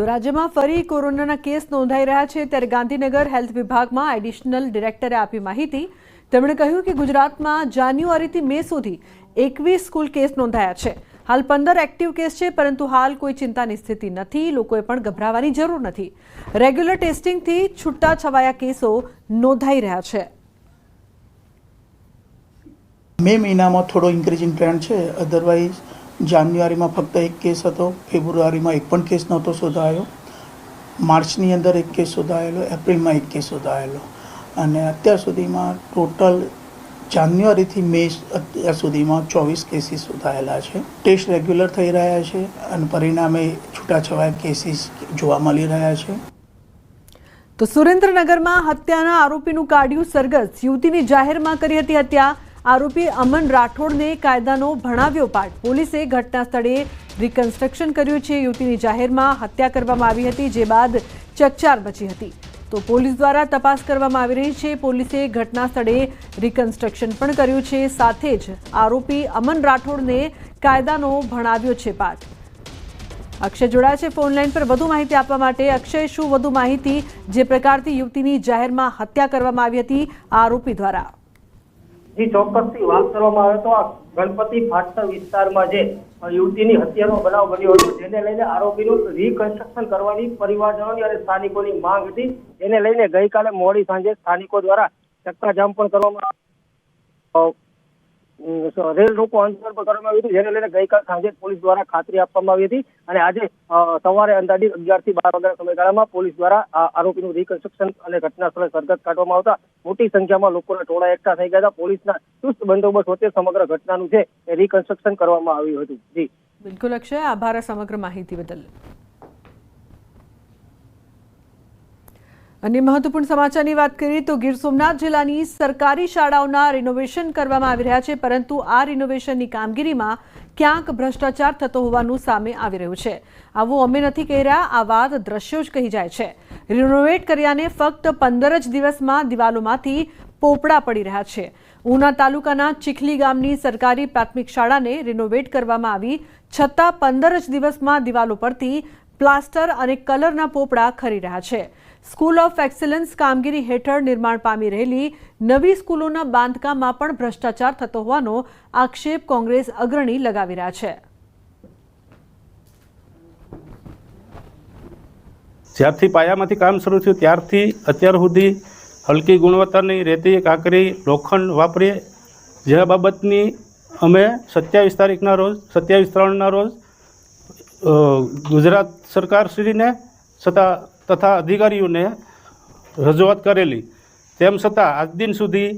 તો રાજ્યમાં ફરી કોરોનાના કેસ નોંધાઈ રહ્યા છે ત્યારે ગાંધીનગર હેલ્થ વિભાગમાં એડિશનલ ડિરેક્ટરે આપી માહિતી. તેમણે કહ્યું કે ગુજરાતમાં જાન્યુઆરીથી મે સુધી એકવીસ કુલ કેસ નોંધાયા છે. હાલ પંદર એક્ટિવ કેસ છે, પરંતુ હાલ કોઈ ચિંતાની સ્થિતિ નથી, લોકોએ પણ ગભરાવાની જરૂર નથી. રેગ્યુલર ટેસ્ટિંગથી છૂટા છવાયા કેસો નોંધાઈ રહ્યા છે. મે મહિનામાં થોડો ઇન્ક્રીઝિંગ ટ્રેન્ડ છે. અધરવાઇઝ જાન્યુઆરીમાં ફક્ત એક કેસ હતો, ફેબ્રુઆરીમાં એક પણ કેસ નહોતો શોધાયો. માર્ચની અંદર એક કેસ શોધાયેલો, એપ્રિલમાં એક કેસ શોધાયેલો. અને અત્યાર સુધીમાં ટોટલ જાન્યુઆરીથી મે અત્યાર સુધીમાં ચોવીસ કેસીસ શોધાયેલા છે. ટેસ્ટ રેગ્યુલર થઈ રહ્યા છે અને પરિણામે છૂટાછવાયા કેસીસ જોવા મળી રહ્યા છે. તો સુરેન્દ્રનગરમાં હત્યાના આરોપીનું કાઢ્યું સરગસ યુવતીની જાહેરમાં કરી હતી હત્યા. આરોપી અમન રાઠોડને કાયદાનો ભણાવ્યો પાઠ. પોલીસે ઘટના સ્થળે રિકન્સ્ટ્રક્શન કર્યું છે. યુવતીની જાહેરમાં હત્યા કરવામાં આવી હતી, જે બાદ ચકચાર મચી હતી. તો પોલીસ દ્વારા તપાસ કરવામાં આવી રહી છે. પોલીસે ઘટના સ્થળે રિકન્સ્ટ્રક્શન પણ કર્યું છે. સાથે જ આરોપી અમન રાઠોડને કાયદાનો ભણાવ્યો છે પાઠ. અક્ષય જોડાયા છે ફોનલાઈન પર. વધુ માહિતી આપવા માટે અક્ષય, શું વધુ માહિતી? જે પ્રકારથી યુવતીની જાહેરમાં હત્યા કરવામાં આવી હતી આરોપી દ્વારા. જી ચોક્કસથી વાત કરવામાં આવે તો આ ગણપતિ ફાટક વિસ્તારમાં જે યુવતીની હત્યાનો બનાવ બન્યો હતો, જેને લઈને આરોપીનું રિકન્સ્ટ્રક્શન કરવાની પરિવારજનોની અને સ્થાનિકોની માંગ હતી. એને લઈને ગઈકાલે મોડી સાંજે સ્થાનિકો દ્વારા ચક્કાજામ પણ કરવામાં રેલ રોકો આંદોલન પણ કરવામાં આવ્યું હતું. જેને લઈને ગઈકાલ સાંજે પોલીસ દ્વારા ખાતરી આપવામાં આવી હતી અને આજે સવારે અંદાજિત અગિયારથી બાર વાગ્યાના સમયગાળામાં પોલીસ દ્વારા આરોપીનું રિકન્સ્ટ્રક્શન અને ઘટના સ્થળે સરગત કાઢવામાં આવતા મોટી સંખ્યામાં લોકોના ટોળા એકઠા થઈ ગયા હતા. પોલીસના ચુસ્ત બંદોબસ્ત વચ્ચે સમગ્ર ઘટનાનું છે રિકન્સ્ટ્રક્શન કરવામાં આવ્યું હતું. જી. બિલકુલ અક્ષય, આભાર સમગ્ર માહિતી બદલ. અન્ય મહત્વપૂર્ણ સમાચારની વાત કરીએ તો ગીર સોમનાથ જિલ્લાની સરકારી શાળાઓના રિનોવેશન કરવામાં આવી રહ્યા છે, પરંતુ આ રિનોવેશનની કામગીરીમાં ક્યાંક ભ્રષ્ટાચાર થતો હોવાનું સામે આવી રહ્યું છે. આવું અમે નથી કહી રહ્યા, આ વાત દ્રશ્યો જ કહી જાય છે. રિનોવેટ કર્યાને ફક્ત પંદર જ દિવસમાં દિવાલોમાંથી પોપડા પડી રહ્યા છે. ઉના તાલુકાના ચીખલી ગામની સરકારી પ્રાથમિક શાળાને રિનોવેટ કરવામાં આવી, છતાં પંદર જ દિવસમાં દિવાલો પરથી પ્લાસ્ટર અને કલરના પોપડા ખરી રહ્યા છે. સ્કૂલ ઓફ એક્સલન્સ કામગીરી હેઠળ નિર્માણ પામી રહેલી નવી સ્કૂલોના બાંધકામમાં પણ ભ્રષ્ટાચાર થતો હોવાનો આક્ષેપ કોંગ્રેસ અગ્રણી લગાવી રહ્યા છે. જ્યારથી પાયામાંથી કામ શરૂ થયું, ત્યારથી અત્યાર સુધી હલકી ગુણવત્તાની રેતી, કાંકરી, લોખંડ વાપરીએ. જે બાબતની અમે સત્યાવીસ તારીખના રોજ, સત્યાવીસ ત્રણના રોજ ગુજરાત સરકારશ્રીને છતાં તથા અધિકારીઓને રજૂઆત કરેલી. તેમ છતાં, આજ દિન સુધી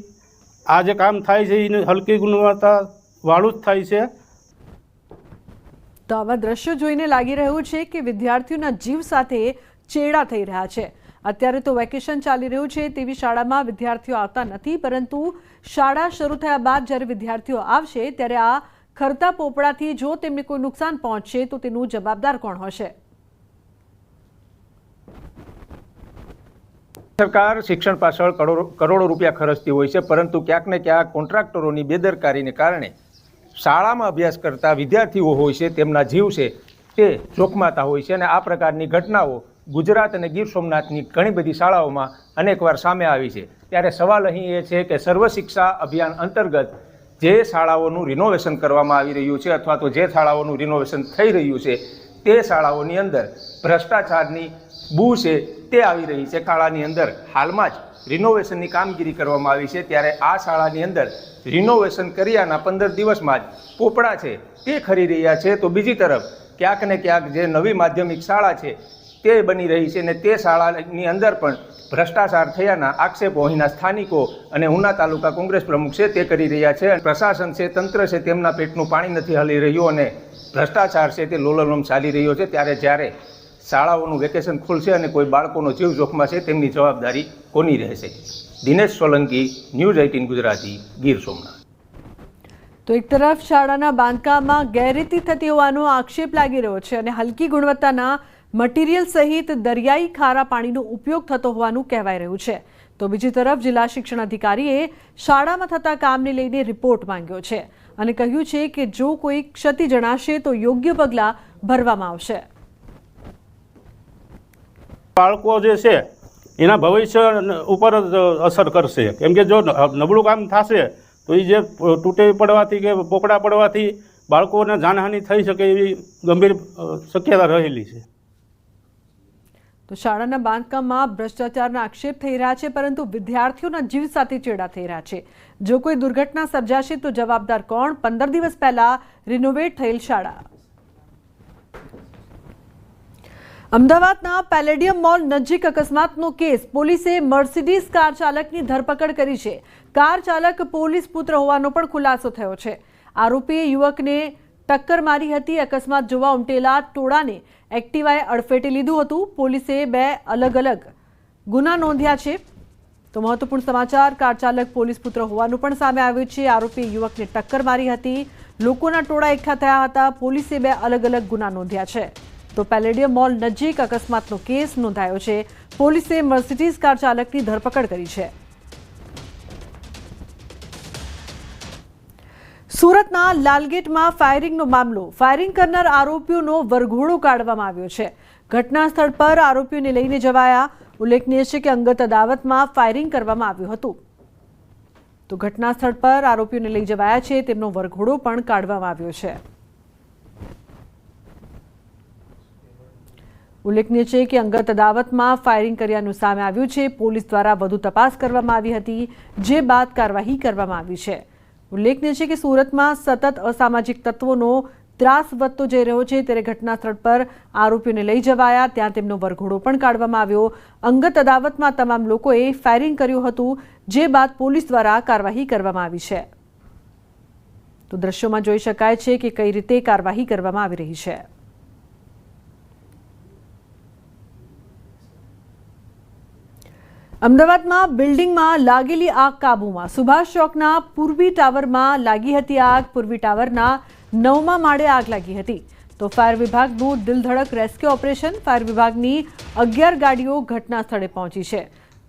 આ જે કામ થાય છે, એની હલકી ગુણવત્તાવાળું જ થાય છે. તો આવા દ્રશ્યો જોઈને લાગી રહ્યું છે કે વિદ્યાર્થીઓના જીવ સાથે ચેડા થઈ રહ્યા છે. અત્યારે તો વેકેશન ચાલી રહ્યું છે તેવી શાળામાં વિદ્યાર્થીઓ આવતા નથી, પરંતુ શાળા શરૂ થયા બાદ જ્યારે વિદ્યાર્થીઓ આવશે, ત્યારે આ ખરતા પોપડાથી જો તેમને કોઈ નુકસાન પહોંચશે, તો તેનું જવાબદાર કોણ હશે? સરકાર શિક્ષણ પાછળ કરોડો રૂપિયા ખર્ચતી હોય છે, પરંતુ ક્યાંક ને ક્યાંક કોન્ટ્રાક્ટરોની બેદરકારીને કારણે શાળામાં અભ્યાસ કરતા વિદ્યાર્થીઓ હોય છે, તેમના જીવ છે તે જોખમાતા હોય છે અને આ પ્રકારની ઘટનાઓ ગુજરાત અને ગીર સોમનાથની ઘણી બધી શાળાઓમાં અનેકવાર સામે આવી છે. ત્યારે સવાલ અહીં એ છે કે સર્વ શિક્ષા અભિયાન અંતર્ગત જે શાળાઓનું રિનોવેશન કરવામાં આવી રહ્યું છે અથવા તો જે શાળાઓનું રિનોવેશન થઈ રહ્યું છે તે શાળાઓની અંદર ભ્રષ્ટાચારની બૂ છે તે આવી રહી છે શાળાની અંદર. હાલમાં જ રિનોવેશનની કામગીરી કરવામાં આવી છે ત્યારે આ શાળાની અંદર રિનોવેશન કર્યાના પંદર દિવસમાં જ પોપડા છે તે ખરી રહ્યા છે. તો બીજી તરફ ક્યાંક ને ક્યાંક જે નવી માધ્યમિક શાળા છે તે બની રહી છે અને તે શાળાની અંદર પણ ભ્રષ્ટાચાર થયાના આક્ષેપો અહીંના સ્થાનિકો અને ઉના તાલુકા કોંગ્રેસ પ્રમુખ છે તે કરી રહ્યા છે. પ્રશાસન છે, તંત્ર છે, તેમના પેટનું પાણી નથી હલી રહ્યું અને ભ્રષ્ટાચાર છે તે લોલલોમ ચાલી રહ્યો છે. ત્યારે જ્યારે શાળાઓનું વેકેશન ખુલશે અને કોઈ બાળકોનો જીવ જોખમાશે તેમની જવાબદારી કોની રહેશે? Dinesh Solanki, news eighteen Gujarati, Gir Somnath. તો એક તરફ શાળાના બાંધકામમાં ગેરરીતિ થતી હોવાનો આક્ષેપ લાગી રહ્યો છે અને હલકી ગુણવત્તાના મટીરિયલ સહિત દરિયાઈ ખારા પાણીનો ઉપયોગ થતો હોવાનું કહેવાય રહ્યું છે. તો બીજી તરફ જિલ્લા શિક્ષણ અધિકારીએ શાળામાં થતા કામને લઈને રિપોર્ટ માંગ્યો છે અને કહ્યું છે કે જો કોઈ ક્ષતિ જણાશે તો યોગ્ય પગલાં ભરવામાં આવશે. બાળકો જે છે, એના ભવિષ્ય ઉપર અસર કરશે. કેમ કે જો નબળું કામ થશે, તો એ જે તૂટે પડવાથી કે પોકડા પડવાથી બાળકોને જાનહાનિ થઈ શકે એવી ગંભીર શક્યતા રહેલી છે. તો શાળાના બાંધકામમાં ભ્રષ્ટાચારના આક્ષેપ થઈ રહ્યા છે, પરંતુ વિદ્યાર્થીઓના જીવ સાથે ચેડા થઈ રહ્યા છે. જો કોઈ દુર્ઘટના સર્જાશે તો જવાબદાર કોણ? પંદર દિવસ પહેલા રિનોવેટ થયેલ શાળા. અમદાવાદના પેલેડિયમ મોલ નજીક અકસ્માતનો કેસ. પોલીસે મર્સિડીઝ કાર ચાલકની ધરપકડ કરી છે. કાર ચાલક પોલીસ પુત્ર હોવાનો પણ ખુલાસો થયો છે. આરોપીએ યુવકને ટક્કર મારી હતી. અકસ્માત જોવા ઉમટેલા ટોળાને એક્ટિવાએ અડફેટે લીધું હતું. પોલીસે બે અલગ અલગ ગુના નોંધ્યા છે. તો મહત્વપૂર્ણ સમાચાર, કાર ચાલક, પોલીસ પુત્ર હોવાનું પણ સામે આવ્યું છે. આરોપી યુવકને ટક્કર મારી હતી. લોકોના ટોળા એકઠા થયા હતા. પોલીસે બે અલગ અલગ ગુના નોંધ્યા છે. તો પેલેડિયમ મોલ નજીક અકસ્માતનો કેસ નોંધાયો છે. પોલીસે મર્સિડીઝ કાર ચાલકની ધરપકડ કરી છે. સુરતના લાલગેટમાં ફાયરિંગનો મામલો. ફાયરિંગ કરનાર આરોપીઓનો વરઘોડો કાઢવામાં આવ્યો છે. ઘટના સ્થળ પર આરોપીઓને લઈને જવાયા. ઉલ્લેખનીય છે કે અંગત અદાવતમાં ફાયરિંગ કરવામાં આવ્યું હતું. તો ઘટના સ્થળ પર આરોપીઓને લઈ જવાયા છે. તેમનો વરઘોડો પણ કાઢવામાં આવ્યો છે. ઉલ્લેખનીય છે કે અંગત અદાવતમાં ફાયરિંગ કર્યાનું સામે આવ્યું છે. પોલીસ દ્વારા વધુ તપાસ કરવામાં આવી હતી. જે બાદ કાર્યવાહી કરવામાં આવી છે. ઉલ્લેખનીય છે કે સુરતમાં સતત અસામાજિક તત્વોનો ત્રાસ વધતો જઈ રહ્યો છે. ત્યારે ઘટના સ્થળ પર આરોપીઓને લઈ જવાયા. ત્યાં તેમનો વરઘોડો પણ કાઢવામાં આવ્યો. અંગત અદાવતમાં તમામ લોકોએ ફાયરિંગ કર્યું હતું, જે બાદ પોલીસ દ્વારા કાર્યવાહી કરવામાં આવી છે. તો દ્રશ્યોમાં જોઈ શકાય છે કે કઈ રીતે કાર્યવાહી કરવામાં આવી રહી છે. અમદાવાદમાં બિલ્ડિંગમાં લાગેલી આગ કાબૂમાં. સુભાષ ચોકના પૂર્વી ટાવરમાં લાગી હતી આગ. પૂર્વી ટાવરના નવમા માળે આગ લાગી હતી. તો ફાયર વિભાગનું દિલધડક રેસ્ક્યુ ઓપરેશન ફાયર વિભાગની અગિયાર ગાડીઓ ઘટના સ્થળે પહોંચી છે.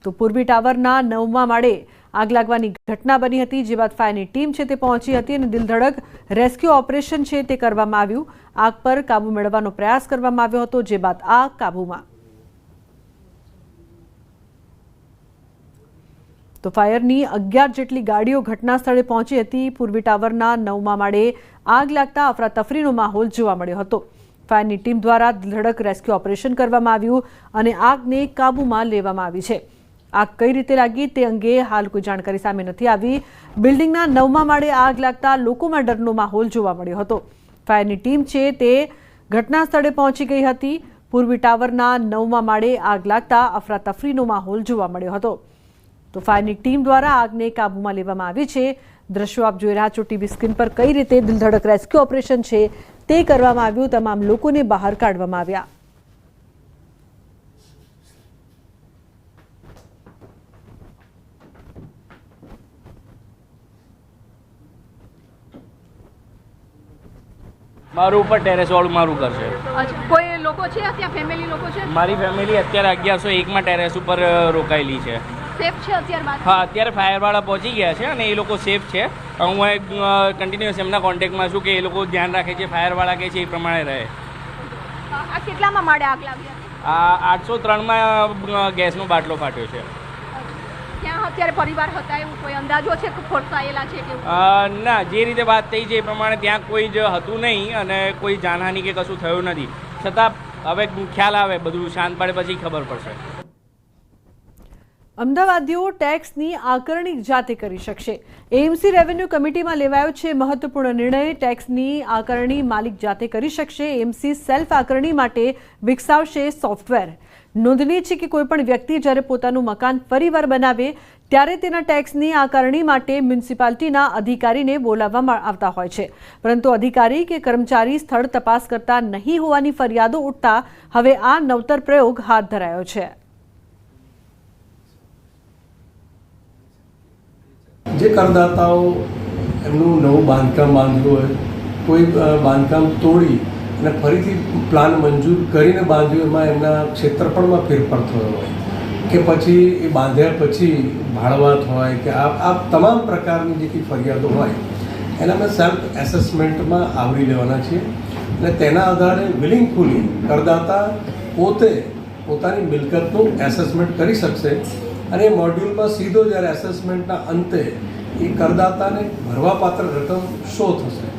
તો પૂર્વી ટાવરના નવમા માળે આગ લાગવાની ઘટના બની હતી, જે બાદ ફાયરની ટીમ છે તે પહોંચી હતી અને દિલધડક રેસ્ક્યુ ઓપરેશન છે તે કરવામાં આવ્યું. આગ પર કાબુ મેળવવાનો પ્રયાસ કરવામાં આવ્યો હતો, જે બાદ આગ કાબૂમાં. તો ફાયરની અગિયાર જેટલી ગાડીઓ ઘટના સ્થળે પહોંચી હતી. પૂર્વી ટાવરના નવમા માળે આગ લાગતા અફરાતફરીનો માહોલ જોવા મળ્યો હતો. ફાયરની ટીમ દ્વારા ધડક રેસ્ક્યુ ઓપરેશન કરવામાં આવ્યું અને આગને કાબૂમાં લેવામાં આવી છે. આગ કઈ રીતે લાગી તે અંગે હાલ કોઈ જાણકારી સામે નથી આવી. બિલ્ડિંગના નવમા માળે આગ લાગતા લોકોમાં ડરનો માહોલ જોવા મળ્યો હતો. ફાયરની ટીમ છે તે ઘટના સ્થળે પહોંચી ગઈ હતી. પૂર્વી ટાવરના નવમા માળે આગ લાગતા અફરાતફરીનો માહોલ જોવા મળ્યો હતો. તો ફાયરની ટીમ દ્વારા આગને કાબૂમાં લેવામાં આવી છે. દ્રશ્યો આપ જોઈ રહ્યા છો ટીવી સ્ક્રીન પર કઈ રીતે દિલધડક રેસ્ક્યુ ઓપરેશન છે તે કરવામાં આવ્યું. તમામ લોકોને બહાર કાઢવામાં આવ્યા. મારું ઉપર ટેરેસ વાળું મારું ઘર છે. કોઈ લોકો છે ફેમિલી લોકો છે? મારી ફેમિલી અત્યારે અગિયારસો એકમાં ટેરેસ ઉપર રોકાયેલી છે. સેફ છે અત્યાર હા અત્યારે ફાયરવાળા પહોંચી ગયા છે અને એ લોકો સેફ છે. હું કન્ટિન્યુઅસ એમના કોન્ટેક્ટમાં છું કે એ લોકો ધ્યાન રાખે છે ફાયરવાળા કે છે એ પ્રમાણે રહે. આ કેટલામાં માળે આગ લાગી આ આઠસો ત્રણમાં ગેસનો બાટલો ફાટ્યો છે. ત્યાં અત્યારે પરિવાર હતા એવું કોઈ અંદાજો છે કે ફોરસાયેલા છે કે ના જે રીતે વાત થઈ છે એ પ્રમાણે ત્યાં કોઈ જ હતું નહીં અને કોઈ જાનહાનિ કે કશું થયું નથી. છતાં હવે ખ્યાલ આવે બધું શાંત પડે પછી ખબર પડશે. અમદાવાદીઓ ટેક્સની આકારણી જાતે કરી શકશે. એએમસી રેવન્યુ કમિટીમાં લેવાયો છે મહત્વપૂર્ણ નિર્ણય. ટેક્સની આકારણી માલિક જાતે કરી શકશે. એએમસી સેલ્ફ આકારણી માટે વિકસાવશે સોફ્ટવેર. નોંધનીય છે કે કોઈપણ વ્યક્તિ જ્યારે પોતાનું મકાન ફરીવાર બનાવે, ત્યારે તેના ટેક્સની આકારણી માટે મ્યુનિસિપાલિટીના અધિકારીને બોલાવવામાં આવતા હોય છે. પરંતુ અધિકારી કે કર્મચારી સ્થળ તપાસ કરતા નહીં હોવાની ફરિયાદો ઉઠતા હવે આ નવતર પ્રયોગ હાથ ધરાયો છે. જે કરદાતાઓ એમનું નવું બાંધકામ બાંધ્યું હોય, કોઈ બાંધકામ તોડી અને ફરીથી પ્લાન મંજૂર કરીને બાંધ્યું, એમાં એમના ક્ષેત્રફળમાં ફેરફાર થયો હોય કે પછી એ બાંધ્યા પછી ભાડવાત હોય કે આ આ તમામ પ્રકારની જે ફરિયાદો હોય, એના અમે સેલ્ફ એસેસમેન્ટમાં આવરી લેવાના છીએ અને તેના આધારે વિલિંગફુલી કરદાતા પોતે પોતાની મિલકતનું એસેસમેન્ટ કરી શકશે અને એ મોડ્યુલમાં સીધો જ્યારે એસેસમેન્ટના અંતે એ કરદાતાને ભરવાપાત્ર રકમ શો થશે?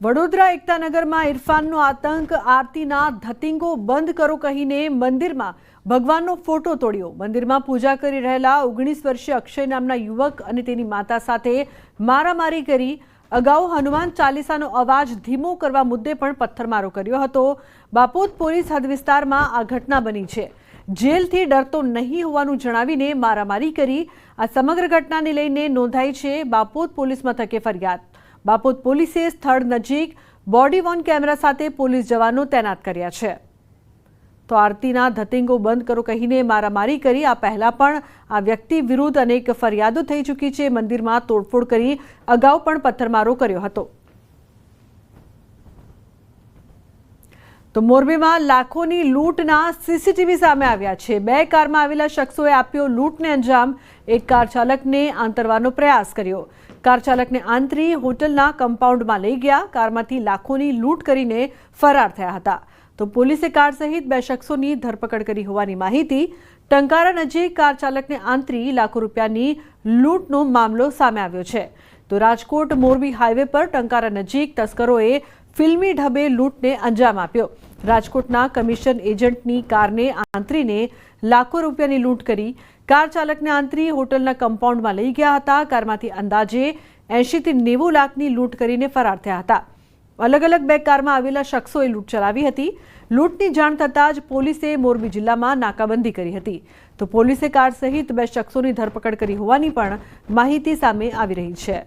વડોદરા એકતાનગરમાં ઇરફાનનો આતંક, આરતીના ધતિંગો બંધ કરો કહીને મંદિરમાં ભગવાનનો ફોટો તોડ્યો. મંદિરમાં પૂજા કરી રહેલા ઓગણીસ વર્ષીય અક્ષય નામના યુવક અને તેની માતા સાથે મારામારી કરી. અગાઉ હનુમાન ચાલીસાનો અવાજ ધીમો કરવા મુદ્દે પણ પથ્થરમારો કર્યો હતો. બાપોદ પોલીસ હદ વિસ્તારમાં આ ઘટના બની છે. જેલથી ડરતો નહીં હોવાનું જણાવીને મારામારી કરી આ સમગ્ર ઘટનાને લઈને નોંધાઈ છે બાપોદ પોલીસ મથકે ફરિયાદ. બાપોદ પોલીસે સ્થળ નજીક બોડી વોન કેમેરા સાથે પોલીસ જવાનો તૈનાત કર્યા છે. તો આરતીના ધતિંગો બંધ કરો કહીને મારામારી કરી આ પહેલાં પણ આ વ્યક્તિ વિરુદ્ધ અનેક ફરિયાદો થઈ ચૂકી છે. મંદિરમાં તોડફોડ કરી અગાઉ પણ પથ્થરમારો કર્યો હતો. તો મોરબીમાં લાખોની લૂંટના સીસીટીવી સામે આવ્યા છે. બે કારમાં આવેલા શખ્સોએ આપ્યો લૂંટને અંજામ. એક કાર ચાલકને આંતરવાનો પ્રયાસ કર્યો. કાર ચાલકને આંતરી હોટલના કમ્પાઉન્ડમાં લઈ ગયા. કારમાંથી લાખોની લૂંટ કરીને ફરાર થયા હતા. તો પોલીસે કાર સહિત બે શખ્સોની ધરપકડ કરી હોવાની માહિતી. ટંકારા નજીક કાર ચાલકને આંતરી લાખો રૂપિયાની લૂંટનો મામલો સામે આવ્યો છે. તો રાજકોટ મોરબી હાઈવે પર ટંકારા નજીક તસ્કરોએ ફિલ્મી ઢબે લૂંટને અંજામ આપ્યો. રાજકોટના કમિશન એજન્ટની કારને આંતરીને લાખો રૂપિયાની લૂંટ કરી. કાર ચાલકને આંતરી હોટલના કમ્પાઉન્ડમાં લઈ ગયા હતા. કારમાંથી અંદાજે એંશીથી નેવું લાખની લૂંટ કરીને ફરાર થયા હતા. અલગ અલગ બે કારમાં આવેલા શખ્સોએ લૂંટ ચલાવી હતી. લૂંટની જાણ થતાં જ પોલીસે મોરબી જિલ્લામાં નાકાબંધી કરી હતી. તો પોલીસે કાર સહિત બે શખ્સોની ધરપકડ કરી હોવાની પણ માહિતી સામે આવી રહી છે.